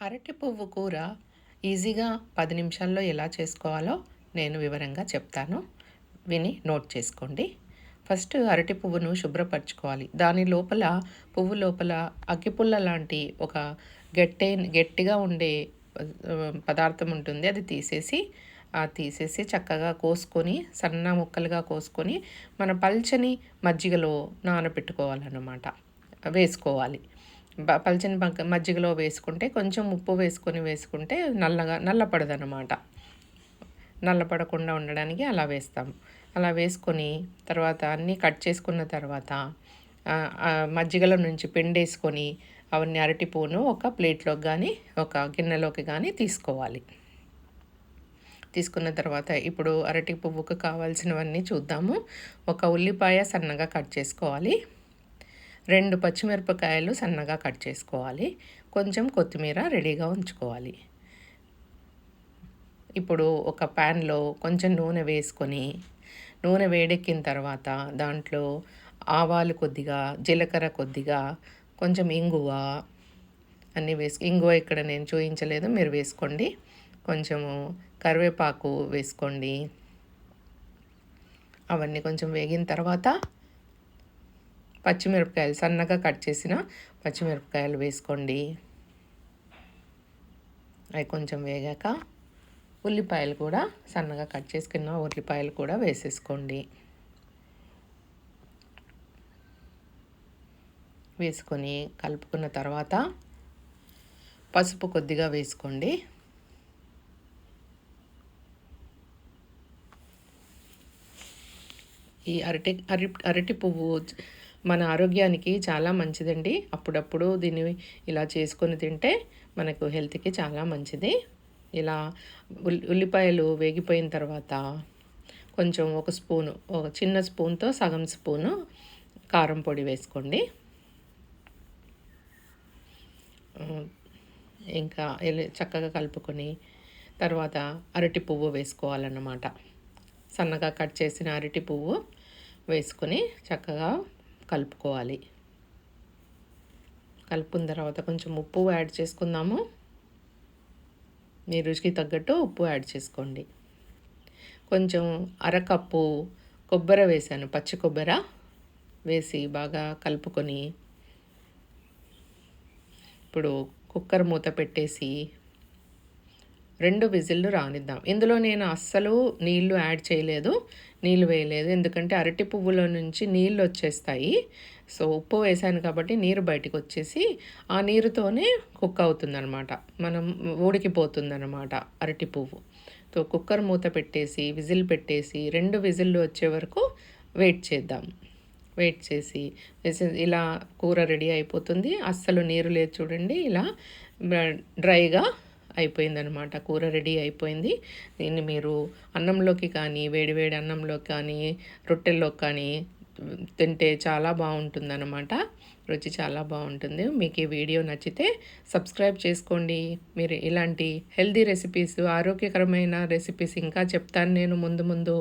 అరటి పువ్వు కూర ఈజీగా పది నిమిషాల్లో ఎలా చేసుకోవాలో నేను వివరంగా చెప్తాను. విని నోట్ చేసుకోండి. ఫస్ట్ అరటి పువ్వును శుభ్రపరచుకోవాలి. దాని లోపల పువ్వు లోపల అగ్గిపుల్ల లాంటి ఒక గట్టి గట్టిగా ఉండే పదార్థం ఉంటుంది. అది తీసేసి తీసేసి చక్కగా కోసుకొని సన్న ముక్కలుగా కోసుకొని మన పల్చని మజ్జిగలో నానబెట్టుకోవాలన్నమాట. వేసుకోవాలి. పల్చని మజ్జిగలో వేసుకుంటే కొంచెం ఉప్పు వేసుకొని వేసుకుంటే నల్లగా నల్లపడదనమాట నల్లపడకుండా ఉండడానికి అలా వేస్తాము అలా వేసుకొని తర్వాత అన్నీ కట్ చేసుకున్న తర్వాత మజ్జిగల నుంచి పిండేసుకొని అవన్నీ అరటిపూను ఒక ప్లేట్లోకి కానీ ఒక గిన్నెలోకి కానీ తీసుకోవాలి. తీసుకున్న తర్వాత ఇప్పుడు అరటి పువ్వుకు కావాల్సినవన్నీ చూద్దాము. ఒక ఉల్లిపాయ సన్నగా కట్ చేసుకోవాలి. రెండు పచ్చిమిరపకాయలు సన్నగా కట్ చేసుకోవాలి. కొంచెం కొత్తిమీర రెడీగా ఉంచుకోవాలి. ఇప్పుడు ఒక ప్యాన్లో కొంచెం నూనె వేసుకొని నూనె వేడెక్కిన తర్వాత దాంట్లో ఆవాలు కొద్దిగా జీలకర్ర కొద్దిగా కొంచెం ఇంగువ అన్నీ వేసుకు ఇంగువ ఇక్కడ నేను చూపించలేదు మీరు వేసుకోండి. కొంచెము కరివేపాకు వేసుకోండి. అవన్నీ కొంచెం వేగిన తర్వాత పచ్చిమిరపకాయలు సన్నగా కట్ చేసిన పచ్చిమిరపకాయలు వేసుకోండి. అవి కొంచెం వేగాక ఉల్లిపాయలు కూడా సన్నగా కట్ చేసుకున్న ఉల్లిపాయలు కూడా వేసేసుకోండి. వేసుకొని కలుపుకున్న తర్వాత పసుపు కొద్దిగా వేసుకోండి. ఈ అరటి అరటి అరటి పువ్వు మన ఆరోగ్యానికి చాలా మంచిదండి. అప్పుడప్పుడు దీన్ని ఇలా చేసుకొని తింటే మనకు హెల్త్కి చాలా మంచిది. ఇలా ఉల్లిపాయలు వేగిపోయిన తర్వాత కొంచెం ఒక స్పూను ఒక చిన్న స్పూన్తో సగం స్పూను కారం పొడి వేసుకోండి. ఇంకా చక్కగా కలుపుకొని తర్వాత అరటి పువ్వు వేసుకోవాలన్నమాట. సన్నగా కట్ చేసిన అరటి పువ్వు వేసుకొని చక్కగా కలుపుకోవాలి. కలుపుకున్న తర్వాత కొంచెం ఉప్పు యాడ్ చేసుకుందాము. మీ రుచికి తగ్గట్టు ఉప్పు యాడ్ చేసుకోండి. కొంచెం అరకప్పు కొబ్బరి వేసాను పచ్చి కొబ్బరి వేసి బాగా కలుపుకొని. ఇప్పుడు కుక్కర్ మూత పెట్టేసి రెండు విజిల్లు రానిద్దాం. ఇందులో నేను అస్సలు నీళ్ళు యాడ్ చేయలేదు నీళ్ళు వేయలేదు. ఎందుకంటే అరటి పువ్వులో నుంచి నీళ్ళు వచ్చేస్తాయి. సో ఉప్పు వేసాను కాబట్టి నీరు బయటకు వచ్చేసి ఆ నీరుతోనే కుక్ అవుతుందనమాట మనం ఉడికిపోతుందనమాట అరటి పువ్వు. సో కుక్కర్ మూత పెట్టేసి విజిల్ పెట్టేసి రెండు విజిల్లు వచ్చే వరకు వెయిట్ చేద్దాం. వెయిట్ చేసి ఇలా కూర రెడీ అయిపోతుంది. అస్సలు నీరు లేదు చూడండి. ఇలా డ్రైగా అయిపోయిందనమాట కూర రెడీ అయిపోయింది. దీన్ని మీరు అన్నంలోకి కానీ వేడివేడి అన్నంలోకి కానీ రొట్టెల్లో కానీ తింటే చాలా బాగుంటుందన్నమాట. రుచి చాలా బాగుంటుంది. మీకు ఈ వీడియో నచ్చితే సబ్స్క్రైబ్ చేసుకోండి. మీరు ఇలాంటి హెల్దీ రెసిపీస్ ఆరోగ్యకరమైన రెసిపీస్ ఇంకా చెప్తాను నేను ముందు ముందు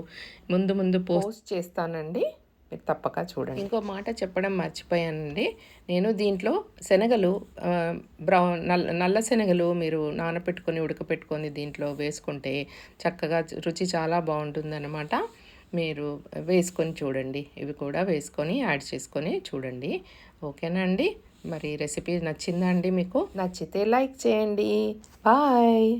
ముందు ముందు పోస్ట్ చేస్తానండి. మీరు తప్పక చూడండి. ఇంకో మాట చెప్పడం మర్చిపోయానండి. నేను దీంట్లో శనగలు బ్రౌన్ నల్ల నల్ల శనగలు మీరు నానపెట్టుకొని ఉడకపెట్టుకొని దీంట్లో వేసుకుంటే చక్కగా రుచి చాలా బాగుంటుందన్నమాట. మీరు వేసుకొని చూడండి. ఇవి కూడా వేసుకొని యాడ్ చేసుకొని చూడండి. ఓకేనా అండి? మరి రెసిపీ నచ్చిందా అండి మీకు? నచ్చితే లైక్ చేయండి. బాయ్.